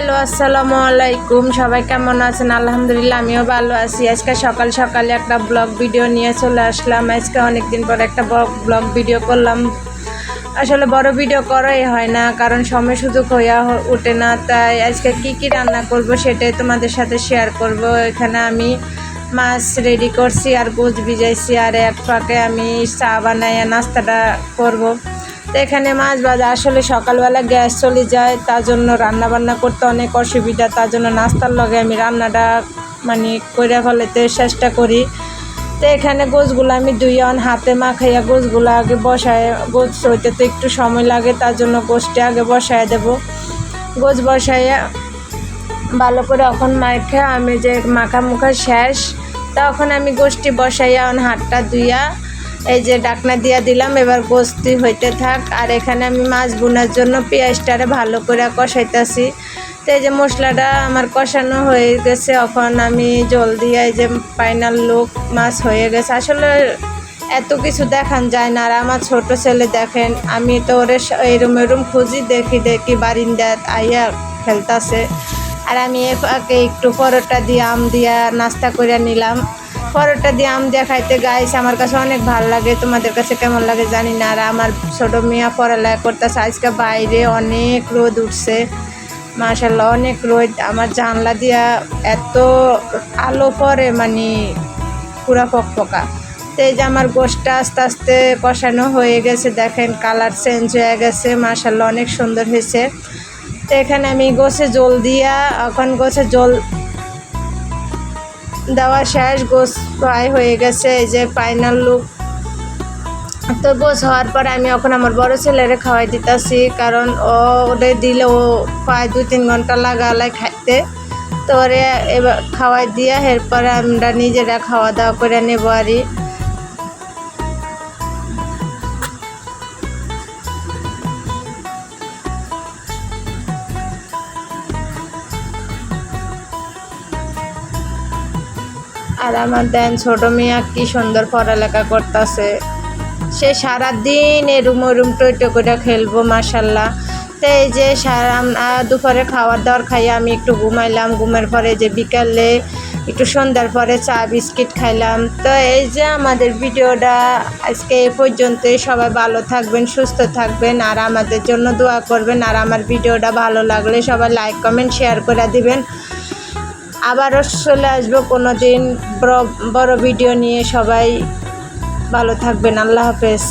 Hello, আসসালামু আলাইকুম। সবাই কেমন আছেন? আলহামদুলিল্লাহ, আমিও ভালো আছি। আজকে সকাল সকালে একটা ব্লগ ভিডিও নিয়ে চলে আসলাম। আজকে অনেকদিন পর একটা ব্লগ ভিডিও করলাম। আসলে বড় ভিডিও করাই হয় না, কারণ সময় সুযোগ হইয়া ওঠে না। তাই আজকে কি কি রান্না করব সেটাই তোমাদের সাথে শেয়ার করব। এখানে আমি মাছ রেডি করছি আর গোছ ভিজাইছি আর এক ফাঁকে আমি চা বানাইয়া নাস্তাটা করব। তো এখানে মাছ ভাজা আসলে সকালবেলা গ্যাস চলে যায়, তার জন্য রান্না বান্না করতে অনেক অসুবিধা, তার জন্য নাস্তার লগে আমি রান্নাটা মানে করে ফেলেতে চেষ্টা করি। তো এখানে গোছগুলো আমি দুইয়ন হাতে মাখাইয়া গোছগুলো আগে বসায়, গোছ হইতে তো একটু সময় লাগে, তার জন্য গোছটা আগে বসায় দেব। গোছ বসাইয়া ভালো করে এখন মাখে আমি যে মাখা মুখা শেষ, তখন আমি গোষ্ঠী বসাইয়া এখন হাতটা ধুইয়া এই যে ডাকনা দিয়া দিলাম, এবার গোস্তি হইতে থাক। আর এখানে আমি মাছ বোনার জন্য পেঁয়াজটারে ভালো করে কষাইতেছি। তো এই যে মশলাটা আমার কষানো হয়ে গেছে, এখন আমি জল দিয়ে এই যে ফাইনাল লোক মাছ হয়ে গেছে। আসলে এত কিছু দেখান যায় না, আর আমার ছোট ছেলে দেখেন, আমি তো ওরে এরম এরম খুঁজি দেখি দেখি বারিন্দাত আইয়া খেলতাছে আর আমি একটু পরোটা দিয়ে, আম দিয়া নাস্তা করে নিলাম। পরোটা দিয়ে আম দিয়ে খাইতে গাইছে আমার কাছে অনেক ভালো লাগে। তোমাদের কাছে কেমন লাগে জানি না, আর আমার ছোট মেয়া পড়ালেখা করতেছে, আজকে বাইরে অনেক রোদ উঠছে। মাশাল্লাহ অনেক রোদ। আমার জানলা দিয়া এত আলো পড়ে মানে পুরা ফকফকা। তো এই যে আমার গোষ্ঠটা আস্তে আস্তে কষানো হয়ে গেছে, দেখেন কালার চেঞ্জ হয়ে গেছে মাশাল্লাহ অনেক সুন্দর হয়েছে। তো এখানে আমি গোছে জল দিয়া, এখন গোছে জল দেওয়া শেষ, গোস প্রায় হয়ে গেছে, এই যে ফাইনাল লুক তো গোস হওয়ার পর আমি এখন আমার বড় ছেলেরে খাওয়াই দিতেছি, কারণ ও ওরে দিলে ও প্রায় দু তিন ঘণ্টা লাগালে খাইতে। তো ওরে এবার খাওয়াই দিয়ে এরপরে আমরা নিজেরা খাওয়া দাওয়া করে নেব আরই। আর আমার দেন ছোট মেয়া কি সুন্দর পড়ালেখা করতেছে। সে সারাদিন এরুম রুম টইটো করে খেলব মাসাল্লাহ তো এই যে সারা দুপুরে খাওয়ার দাওয়ার খাইয়ে আমি একটু ঘুমাইলাম, ঘুমের পরে যে বিকালে একটু সন্ধ্যার পরে চা, বিস্কিট খাইলাম। তো এই যে আমাদের ভিডিওটা আজকে এ পর্যন্তই, সবাই ভালো থাকবেন, সুস্থ থাকবেন, আর আমাদের জন্য দোয়া করবেন। আর আমার ভিডিওটা ভালো লাগলে সবাই লাইক, কমেন্ট, শেয়ার করে দিবেন। আবারও চলে আসব কোনো দিন বড় বড় ভিডিও নিয়ে সবাই ভালো থাকবেন। আল্লাহ হাফেজ।